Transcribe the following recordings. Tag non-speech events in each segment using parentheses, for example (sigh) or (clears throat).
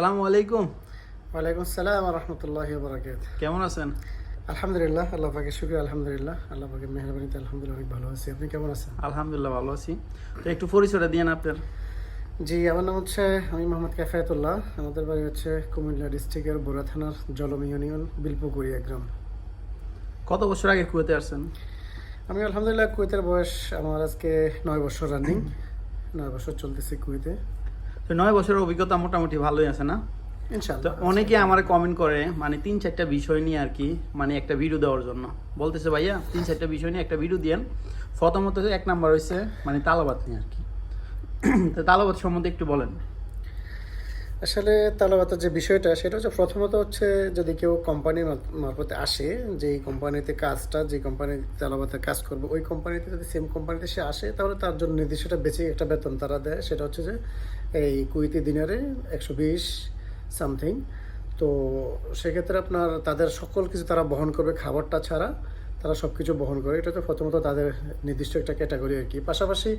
সালামু আলাইকুম। ওয়ালাইকুম আসসালাম রহমতুল্লাহ বরাকাত কেমন আছেন? আলহামদুলিল্লাহ আল্লাহ পাকে শুক্রিয়া আলহামদুলিল্লাহ আল্লাহ পাকে মেহরবানিতে আলহামদুলিল্লাহ অনেক ভালো আছি। আপনি কেমন আছেন? আলহামদুলিল্লাহ ভালো আছি। তো একটু পরিচয়টা দিয়েন আপনার। জি আমার নাম হচ্ছে আমি মোহাম্মদ ক্যাফায়তুল্লাহ আমাদের বাড়ি হচ্ছে কুমিল্লা ডিস্ট্রিক্টের বোরা থানার জলম ইউনিয়ন বিলপুকুরিয়া গ্রাম। কত বছর আগে কুয়েতে আসছেন? আমি আলহামদুলিল্লাহ কুয়েতের বয়স আমার আজকে নয় বছর রানিং। নয় বছর চলতেছে কুয়েতে। তো নয় বছরের অভিজ্ঞতা মোটামুটি ভালোই আছে না? তো অনেকে আমার কমেন্ট করে মানে তিন চারটা বিষয় নিয়ে আর কি মানে একটা ভিডিও দেওয়ার জন্য। বলতেছে ভাইয়া তিন চারটা বিষয় নিয়ে একটা ভিডিও দিয়েন। প্রথমত এক নাম্বার হয়েছে মানে তালাবাত নিয়ে আর কি। (clears throat) তো তালাবাদ সম্বন্ধে একটু বলেন। আসলে তালাবাতের যে বিষয়টা সেটা হচ্ছে প্রথমত হচ্ছে যদি কেউ কোম্পানির মারফতে আসে যে এই কোম্পানিতে কাজটা যে কোম্পানি তালাবাতের কাজ করবে ওই কোম্পানিতে যদি সেম কোম্পানিতে সে আসে তাহলে তার জন্য নির্দিষ্টটা বেশি একটা বেতন তারা দেয়। সেটা হচ্ছে যে এই কুইতি দিনারে একশো বিশ সামথিং। তো সেক্ষেত্রে আপনার তাদের সকল কিছু তারা বহন করবে খাবারটা ছাড়া, তারা সব কিছু বহন করে। এটা তো প্রথমত তাদের নির্দিষ্ট একটা ক্যাটাগরি আর কি। পাশাপাশি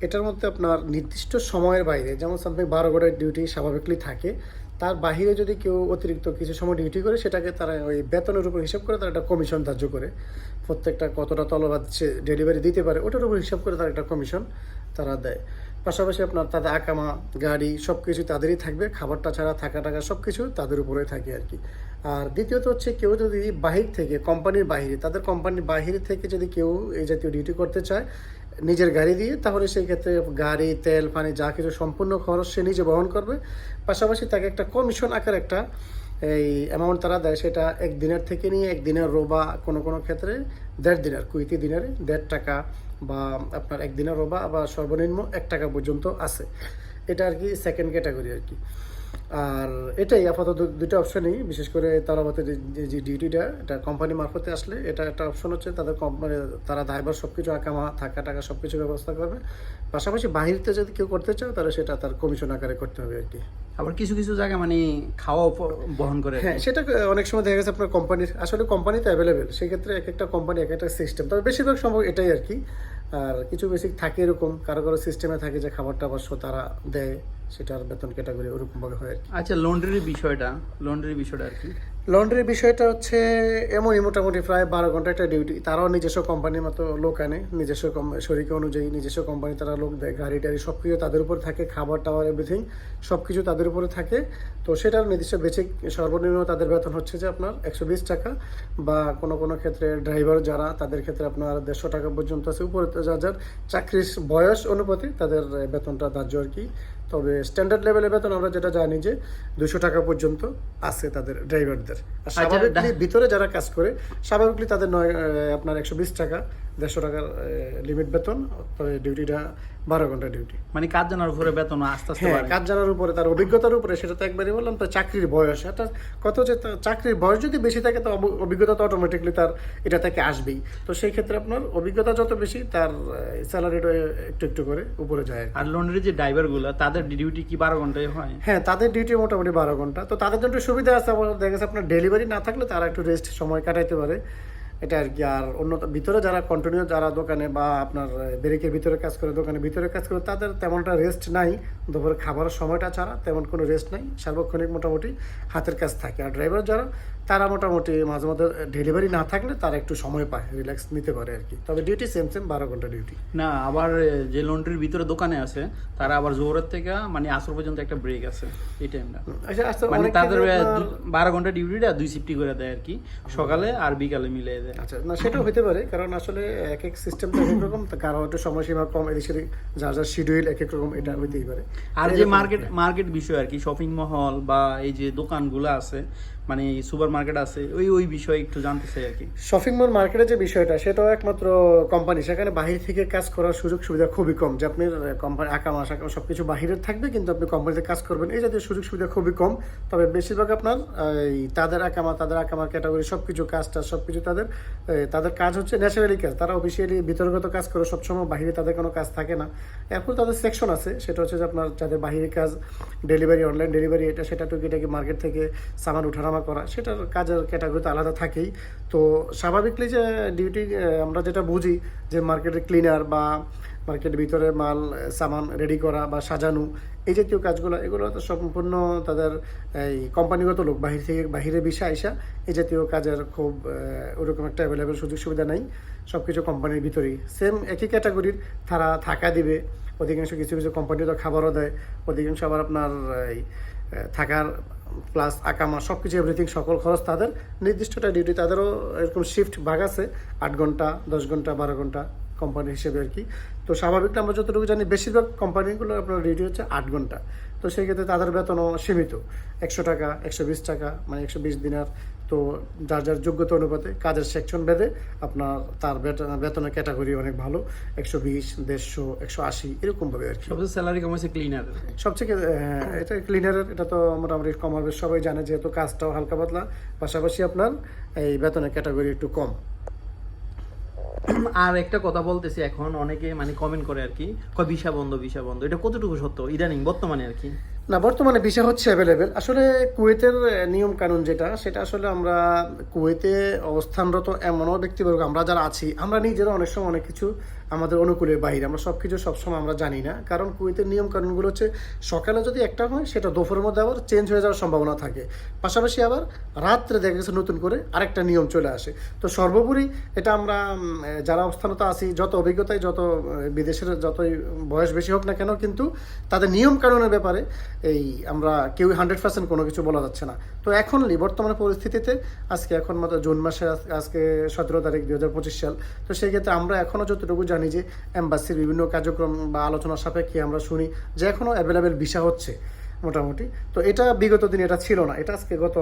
এটার মধ্যে আপনার নির্দিষ্ট সময়ের বাইরে, যেমন সামথিং বারো ঘণ্টার ডিউটি স্বাভাবিকলি থাকে, তার বাইরে যদি কেউ অতিরিক্ত কিছু সময় ডিউটি করে, সেটাকে তারা ওই বেতনের উপর হিসাব করে তারা একটা কমিশন ধার্য করে। প্রত্যেকটা কতটা তলবাদ সে ডেলিভারি দিতে পারে, ওটার উপর হিসাব করে তারা একটা কমিশন তারা দেয়। পাশাপাশি আপনার তাদের আকামা, গাড়ি সব কিছু তাদেরই থাকবে, খাবারটা ছাড়া, থাকা টাকা সব কিছু তাদের উপরে থাকে আর কি। আর দ্বিতীয়ত হচ্ছে কেউ যদি বাহির থেকে, কোম্পানির বাহিরে, তাদের কোম্পানির বাহিরে থেকে যদি কেউ এই জাতীয় ডিউটি করতে চায় নিজের গাড়ি দিয়ে, তাহলে সেই ক্ষেত্রে গাড়ি, তেল, পানি যা কিছু সম্পূর্ণ খরচ সে নিজে বহন করবে। পাশাপাশি তাকে একটা কমিশন আকার একটা এই অ্যামাউন্ট তারা দেয় সেটা এক দিনের থেকে নিয়ে এক দিনের রোবা কোনো কোনো ক্ষেত্রে দেড় দিনের, কুইতি দিনের দেড় টাকা বা আপনার এক দিনের রোবা বা সর্বনিম্ন এক টাকা পর্যন্ত আছে। এটা আর কি সেকেন্ড ক্যাটাগরি আর কি। আর এটাই আপাতত দু- দুইটা অপশনই বিশেষ করে তালাবাতের যে- যে ডিউটিটা এটা কোম্পানি মারফতে আসলে এটা একটা অপশন হচ্ছে, তাদের কোম্পানি তারা ড্রাইভার সব কিছু আকামা থাকা, টাকা সব কিছু ব্যবস্থা করবে। পাশাপাশি বাহিরতে যদি কেউ করতে চাও, তাহলে সেটা তার কমিশন আকারে করতে হবে আর কি। আবার কিছু কিছু জায়গায় মানে খাওয়া বহন করে। হ্যাঁ সেটা অনেক সময় দেখা গেছে আপনার কোম্পানির আসলে কোম্পানি তো অ্যাভেলেবেল সেই ক্ষেত্রে এক একটা কোম্পানি এক একটা সিস্টেম তবে বেশিরভাগ সম্ভব এটাই আর কি। আর কিছু বেসিক থাকে এরকম কারও কারও সিস্টেমে থাকে যে খাবারটা অবশ্য তারা দেয় সেটার বেতন ক্যাটাগরি ওরকমভাবে হয় আর কি। আচ্ছা লন্ড্রির বিষয়টা লন্ড্রির বিষয়টা আর কি। লন্ড্রির বিষয়টা হচ্ছে এমনই মোটামুটি প্রায় বারো ঘণ্টা একটা ডিউটি তারাও নিজস্ব কোম্পানির মতো লোক আনে, নিজস্ব শরিক অনুযায়ী নিজস্ব কোম্পানি তারা লোক দেয় গাড়ি টাড়ি সব কিছু তাদের উপর থাকে খাবার টাবার এভরিথিং সব কিছু তাদের উপরে থাকে। তো সেটার নির্দিষ্ট বেসিক সর্বনিম্ন তাদের বেতন হচ্ছে যে আপনার একশো বিশ টাকা বা কোনো কোনো ক্ষেত্রে ড্রাইভার যারা, তাদের ক্ষেত্রে আপনার দেড়শো টাকা পর্যন্ত আছে। উপরে যার যার চাকরির বয়স অনুপাতে তাদের বেতনটা ধার্য আর কি। তবে স্ট্যান্ডার্ড লেভেলের বেতন আমরা যেটা জানি যে দুশো টাকা পর্যন্ত আছে তাদের ড্রাইভারদের আর আচ্ছা, স্বাভাবিকলি ভিতরে যারা কাজ করে স্বাভাবিকলি তাদের নয় আপনার একশো বিশ টাকা দেড়শো টাকার লিমিট বেতন তবে ডিউটিটা বারো ঘণ্টা ডিউটি মানে কাজ জানার উপরে বেতন আস্তে আস্তে হ্যাঁ কাজ জানার উপরে তার অভিজ্ঞতার উপরে সেটা তো একবারই বললাম তো চাকরির বয়স। এটা কত হচ্ছে তার চাকরির বয়স যদি বেশি থাকে তো অভিজ্ঞতা তো অটোমেটিকলি তার এটা থেকে আসবেই। তো সেই ক্ষেত্রে আপনার অভিজ্ঞতা যত বেশি তার স্যালারিটা একটু একটু করে উপরে যায় আর লন্ড্রির যে ড্রাইভারগুলো তাদের ডিউটি কি বারো ঘন্টায় হয়? হ্যাঁ তাদের ডিউটি মোটামুটি বারো ঘণ্টা। তো তাদের জন্য একটু সুবিধা আছে দেখা গেছে আপনার ডেলিভারি না থাকলে তারা একটু রেস্ট সময় কাটাইতে পারে। এটা আর কি, আর অন্য ভিতরে যারা কন্টিনিউ যারা দোকানে বা আপনার ব্রেকের ভিতরে কাজ করে দোকানে ভিতরে কাজ করে, তাদের তেমনটা রেস্ট নাই। দুপুরে খাবারের সময়টা ছাড়া তেমন কোনো রেস্ট নাই। সার্বক্ষণিক মোটামুটি হাতের কাজ থাকে। আর ড্রাইভার যারা তারা মোটামুটি মাঝে মধ্যে ডেলিভারি না থাকলে তারা একটু সময় পায় রিল্যাক্স নিতে পারে আর কি। তবে ডিউটি সেম সেম বারো ঘণ্টা ডিউটি না আবার যে লন্ড্রির ভিতরে দোকানে আছে তারা আবার জোরের থেকে মানে আসর পর্যন্ত একটা ব্রেক আছে এই টাইমটা আচ্ছা আচ্ছা মানে তাদের বারো ঘণ্টা ডিউটিটা দুই শিফটি করে দেয় আর কি সকালে আর বিকালে মিলিয়ে দেয়। আচ্ছা না সেটাও হতে পারে কারণ আসলে এক এক সিস্টেম তো এক এক রকম কারও একটু সময়সীমা কম সেদিক যার যার শিডিউল এক এক রকম এটা হতেই পারে। আর যে মার্কেট মার্কেট বিষয় আর কি শপিং মহল বা এই যে দোকানগুলো আছে মানে সুপার মার্কেট আছে, ওই ওই বিষয়ে একটু জানতে চাই আর কি। শপিং মল মার্কেটের যে বিষয়টা সেটাও একমাত্র কোম্পানি সেখানে বাহির থেকে কাজ করার সুযোগ সুবিধা খুবই কম। যে আপনি কোম্পানি আকাম আশা সব কিছু বাহিরের থাকবে, কিন্তু আপনি কোম্পানিতে কাজ করবেন, এই জাতীয় সুযোগ সুবিধা খুবই কম। তবে বেশিরভাগ আপনার এই তাদের আকামা, তাদের আকামার ক্যাটাগরি সব কিছু কাজটা সব কিছু তাদের তাদের কাজ হচ্ছে ন্যাচারালি কাজ। তারা অফিসিয়ালি বিতর্গত কাজ করে, সবসময় বাহিরে তাদের কোনো কাজ থাকে না। এরপর তাদের সেকশন আছে, সেটা হচ্ছে যে আপনার যাদের বাহিরে কাজ ডেলিভারি অনলাইন ডেলিভারি এটা সেটা টুকিটাকি মার্কেট থেকে সামান উঠানামা করা, সেটার কাজের ক্যাটাগরি তো আলাদা থাকেই। তো স্বাভাবিকলি যে ডিউটি আমরা যেটা বুঝি যে মার্কেটের ক্লিনার বা মার্কেটের ভিতরে মাল সামান রেডি করা বা সাজানো, এই জাতীয় কাজগুলো, এগুলো তো সম্পূর্ণ তাদের এই কোম্পানিগত লোক, বাহির থেকে, বাহিরে বিষে আইসা এই জাতীয় কাজের খুব ওরকম একটা অ্যাভেলেবেল সুযোগ সুবিধা নাই। সব কিছু কোম্পানির ভিতরেই। সেম একই ক্যাটাগরির তারা থাকা দিবে। অধিকাংশ কিছু কিছু কোম্পানি তো খাবারও দেয়। অধিকাংশ আবার আপনার থাকার প্লাস আকামা সব কিছু এভরিথিং সকল খরচ তাদের। নির্দিষ্টটা ডিউটি তাদেরও এরকম শিফট ভাগ আছে, আট ঘণ্টা, দশ ঘণ্টা, বারো ঘণ্টা কোম্পানি হিসেবে আর কি। তো স্বাভাবিকটা আমরা যতটুকু জানি, বেশিরভাগ কোম্পানিগুলো আপনার ডিউটি হচ্ছে আট ঘণ্টা। তো সেই ক্ষেত্রে তাদের বেতনও সীমিত। একশো টাকা একশো বিশ টাকা মানে একশো বিশ দিনার। তো যার যার যোগ্যতা অনুপাতে কাজের সেকশন বেঁধে আপনার তার বেতন বেতনের ক্যাটাগরি অনেক ভালো। একশো বিশ দেড়শো একশো আশি এরকমভাবে আর কি। সবচেয়ে স্যালারি কম হয়েছে ক্লিনার সবচেয়ে হ্যাঁ, এটা ক্লিনারের এটা তো মোটামুটি কমার সবাই জানে যেহেতু কাজটাও হালকা পাতলা। পাশাপাশি আপনার এই বেতনের ক্যাটাগরি একটু কম। আর একটা কথা বলতেছি এখন, অনেকে মানে কমেন্ট করে আর কি, কয় বন্ধ, ভিসা বন্ধ, এটা কতটুকু সত্য? ইদানিং, বর্তমানে আর কি? না, বর্তমানে ভিসা হচ্ছে অ্যাভেলেবেল আসলে কুয়েতের নিয়ম কানুন যেটা, সেটা আসলে আমরা কুয়েতে অবস্থানরত এমনও ব্যক্তিবর্গ, আমরা যারা আছি, আমরা নিজেরা অনেক সময় অনেক কিছু আমাদের অনুকূলের বাইরে। আমরা সব কিছু সবসময় আমরা জানি না। কারণ কুয়েতের নিয়ম কানুনগুলো হচ্ছে, সকালে যদি একটা হয়, সেটা দুপুরের মধ্যে আবার চেঞ্জ হয়ে যাওয়ার সম্ভাবনা থাকে। পাশাপাশি আবার রাত্রে দেখা গেছে নতুন করে আরেকটা নিয়ম চলে আসে। তো সর্বোপরি এটা আমরা যারা অবস্থানত আছি, যত অভিজ্ঞতায়, যত বিদেশের যতই বয়স বেশি হোক না কেন, কিন্তু তাদের নিয়ম কানুনের ব্যাপারে এই আমরা কেউ হান্ড্রেড পার্সেন্ট কোনো কিছু বলা যাচ্ছে না। তো এখন বর্তমানে পরিস্থিতিতে, আজকে এখন মাত্র জুন মাসে আজকে সতেরো তারিখ দুই হাজার পঁচিশ সাল। তো সেই ক্ষেত্রে আমরা এখনও যতটুকু জানি যে এম্বাসির বিভিন্ন কার্যক্রম বা আলোচনা সাপেক্ষে আমরা শুনি যে এখনও অ্যাভেলেবেল ভিসা হচ্ছে মোটামুটি। তো এটা বিগত দিন এটা ছিল না। এটা আজকে গত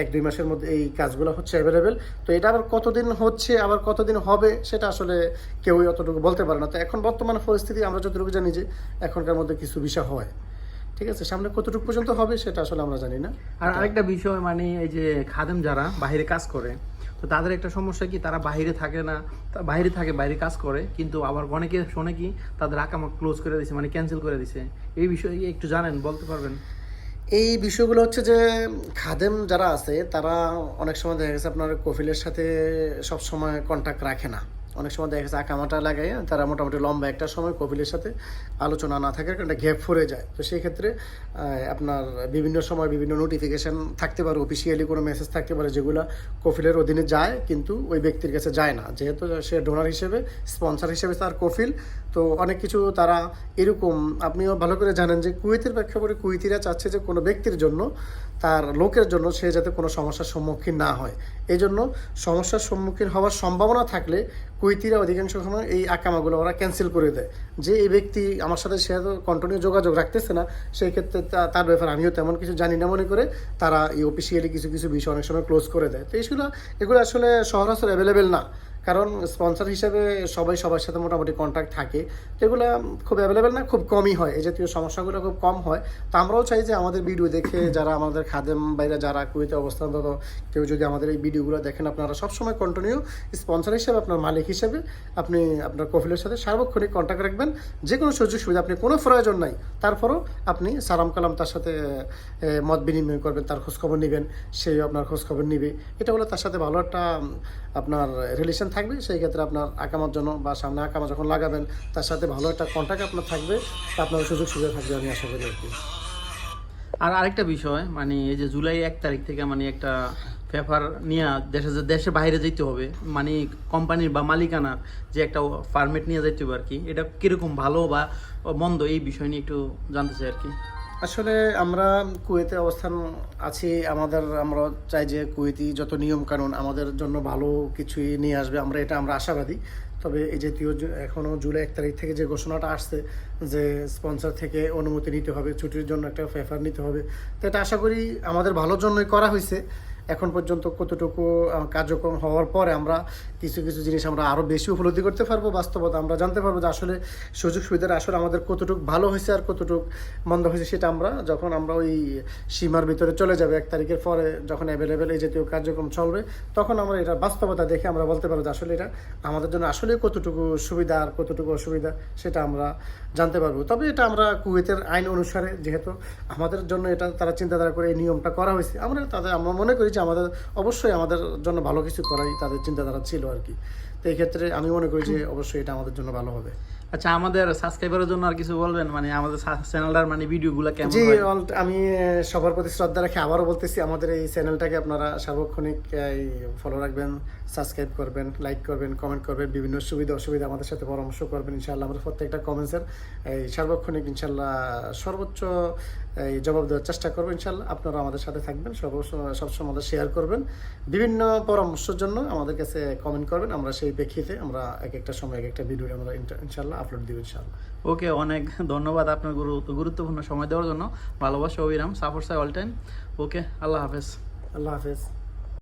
এক, দুই মাসের মধ্যে এই কাজগুলো হচ্ছে অ্যাভেলেবেল তো এটা আবার কতদিন হচ্ছে, আবার কতদিন হবে সেটা আসলে কেউই অতটুকু বলতে পারে না। তো এখন বর্তমান পরিস্থিতি আমরা যতটুকু জানি যে এখনকার মধ্যে কিছু বিষয় হয়। ঠিক আছে? সামনে কতটুকু পর্যন্ত হবে সেটা আসলে আমরা জানি না। আর আরেকটা বিষয় মানে এই যে খাদেম যারা বাইরে কাজ করে তো তাদের একটা সমস্যা কি, তারা বাইরে থাকে না বাইরে থাকে, বাইরে কাজ করে, কিন্তু আবার অনেকে শোনে কি, তাদের আকামা ক্লোজ করে দিছে মানে ক্যান্সেল করে দিছে। এই বিষয়ে একটু জানেন, বলতে পারবেন? এই বিষয়গুলো হচ্ছে যে, খাদেম যারা আছে, তারা অনেক সময় দেখা গেছে আপনার কফিলের সাথে সব সময় কন্ট্যাক্ট রাখে না। অনেক সময় দেখা গেছে আকামাটা লাগাই তারা মোটামুটি লম্বা একটা সময় কপিলের সাথে আলোচনা না থাকার কারণে গ্যাপ ফুরে যায়। তো সেই ক্ষেত্রে আপনার বিভিন্ন সময় বিভিন্ন নোটিফিকেশান থাকতে পারে অফিসিয়ালি কোনো মেসেজ থাকতে পারে যেগুলো কফিলের অধীনে যায়, কিন্তু ওই ব্যক্তির কাছে যায় না। যেহেতু সে ডোনার হিসেবে স্পন্সার হিসেবে তার কফিল তো অনেক কিছু তারা এরকম, আপনিও ভালো করে জানেন যে কুয়েতের প্রেক্ষাপটে কুয়েতিরা চাচ্ছে যে কোনো ব্যক্তির জন্য তার লোকের জন্য সে যাতে কোনো সমস্যার সম্মুখীন না হয়। এই জন্য সমস্যার সম্মুখীন হওয়ার সম্ভাবনা থাকলে কুইতিরা অধিকাংশ সময় এই আকামাগুলো ওরা ক্যান্সেল করে দেয়। যে এই ব্যক্তি আমার সাথে সে তো কন্টিনিউ যোগাযোগ রাখতেছে না, সেই ক্ষেত্রে তার ব্যাপারে আমিও তেমন কিছু জানি না মনে করে তারা এই অফিসিয়ালি কিছু কিছু বিষয় অনেক সময় ক্লোজ করে দেয়। তো এইগুলো এগুলো আসলে সহরাসর অ্যাভেলেবেল না। কারণ স্পন্সর হিসেবে সবাই সবার সাথে মোটামুটি কন্ট্যাক্ট থাকে তো এগুলো খুব অ্যাভেলেবেল না, খুব কমই হয়। এই জাতীয় সমস্যাগুলো খুব কম হয়। তো আমরাও চাই যে আমাদের ভিডিও দেখে যারা আমাদের খাদেম বাইরে যারা কুয়েতে অবস্থানরত কেউ যদি আমাদের এই ভিডিওগুলো দেখেন, আপনারা সবসময় কন্টিনিউ স্পন্সর হিসেবে, আপনার মালিক হিসেবে আপনি আপনার কফিলের সাথে সার্বক্ষণিক কন্ট্যাক্ট রাখবেন। যে কোনো সুযোগ সুবিধা, আপনি কোনো প্রয়োজন নাই। তারপরও আপনি সালাম কালাম তার সাথে মত বিনিময় করবেন, তার খোঁজখবর নেবেন সেই আপনার খোঁজখবর নেবে। এটা হলো তার সাথে ভালো একটা আপনার রিলেশন থাকবে, সেই ক্ষেত্রে আপনার আকামার জন্য বা সামনে আকামা যখন লাগাবেন, তার সাথে ভালো একটা কন্ট্যাক্ট আপনার থাকবে আপনার সুযোগ সুবিধা থাকবে আমি আশা করি আর কি। আর আরেকটা বিষয় মানে এই যে জুলাই এক তারিখ থেকে মানে একটা পেপার নিয়ে দেশে যে দেশের বাইরে যেতে হবে মানে কোম্পানির বা মালিকানার যে একটা পারমিট নিয়ে যেতে হবে আর কি, এটা কীরকম ভালো বা মন্দ এই বিষয় নিয়ে একটু জানতে চাই আর কি। আসলে আমরা কুয়েতে অবস্থান আছি। আমাদের, আমরা চাই যে কুয়েতি যত নিয়ম কানুন আমাদের জন্য ভালো কিছুই নিয়ে আসবে। আমরা, এটা আমরা আশাবাদী। তবে এই জাতীয় এখনও জুলাই এক তারিখ থেকে যে ঘোষণাটা আসছে যে স্পন্সর থেকে অনুমতি নিতে হবে, ছুটির জন্য একটা ফেফার নিতে হবে, তো এটা আশা করি আমাদের ভালোর জন্যই করা হয়েছে। এখন পর্যন্ত কতটুকু কার্যক্রম হওয়ার পরে আমরা কিছু কিছু জিনিস আমরা আরও বেশি উপলব্ধি করতে পারব, বাস্তবতা আমরা জানতে পারব যে আসলে সুযোগ সুবিধাটা আসলে আমাদের কতটুকু ভালো হয়েছে আর কতটুকু মন্দ হয়েছে সেটা আমরা যখন আমরা ওই সীমার ভিতরে চলে যাবে এক তারিখের পরে যখন অ্যাভেলেবেল এই জাতীয় কার্যক্রম চলবে, তখন আমরা এটা বাস্তবতা দেখে আমরা বলতে পারব যে আসলে এটা আমাদের জন্য আসলে কতটুকু সুবিধা আর কতটুকু অসুবিধা সেটা আমরা জানতে পারব। তবে এটা আমরা কুয়েতের আইন অনুসারে যেহেতু আমাদের জন্য এটা তারা চিন্তাধারা করে এই নিয়মটা করা হয়েছে, আমরা তাদের, আমরা মনে করি যে আমাদের, অবশ্যই আমাদের জন্য ভালো কিছু করাই তাদের চিন্তাধারা ছিল আর কি। তো এই ক্ষেত্রে আমি মনে করি যে অবশ্যই এটা আমাদের জন্য ভালো হবে। আচ্ছা আমাদের সাবস্ক্রাইবারের জন্য আর কিছু বলবেন? মানে আমাদের চ্যানেলটার মানে ভিডিওগুলো কেমন জি আমি সবার প্রতি শ্রদ্ধা রাখি। আবারও বলতেছি আমাদের এই চ্যানেলটাকে আপনারা সার্বক্ষণিক ফলো রাখবেন সাবস্ক্রাইব করবেন লাইক করবেন কমেন্ট করবেন বিভিন্ন সুবিধা অসুবিধা আমাদের সাথে পরামর্শ করবেন ইনশাআল্লাহ আমাদের প্রত্যেকটা কমেন্টসের এই সার্বক্ষণিক ইনশাআল্লাহ সর্বোচ্চ এই জবাব দেওয়ার চেষ্টা করব ইনশাআল্লাহ। আপনারা আমাদের সাথে থাকবেন সবসময় আমাদের শেয়ার করবেন। বিভিন্ন পরামর্শের জন্য আমাদের কাছে কমেন্ট করবেন। আমরা সেই প্রেক্ষিতে আমরা এক একটা সময় এক একটা ভিডিও আমরা ইনশা- ইনশাআল্লাহ আপলোড দিব ইনশাআল্লাহ। ওকে অনেক ধন্যবাদ আপনার গুরু গুরুত্বপূর্ণ সময় দেওয়ার জন্য। ভালোবাসা অবিরাম সাপোর্ট সাই অল টাইম ওকে আল্লাহ হাফেজ। আল্লাহ হাফেজ।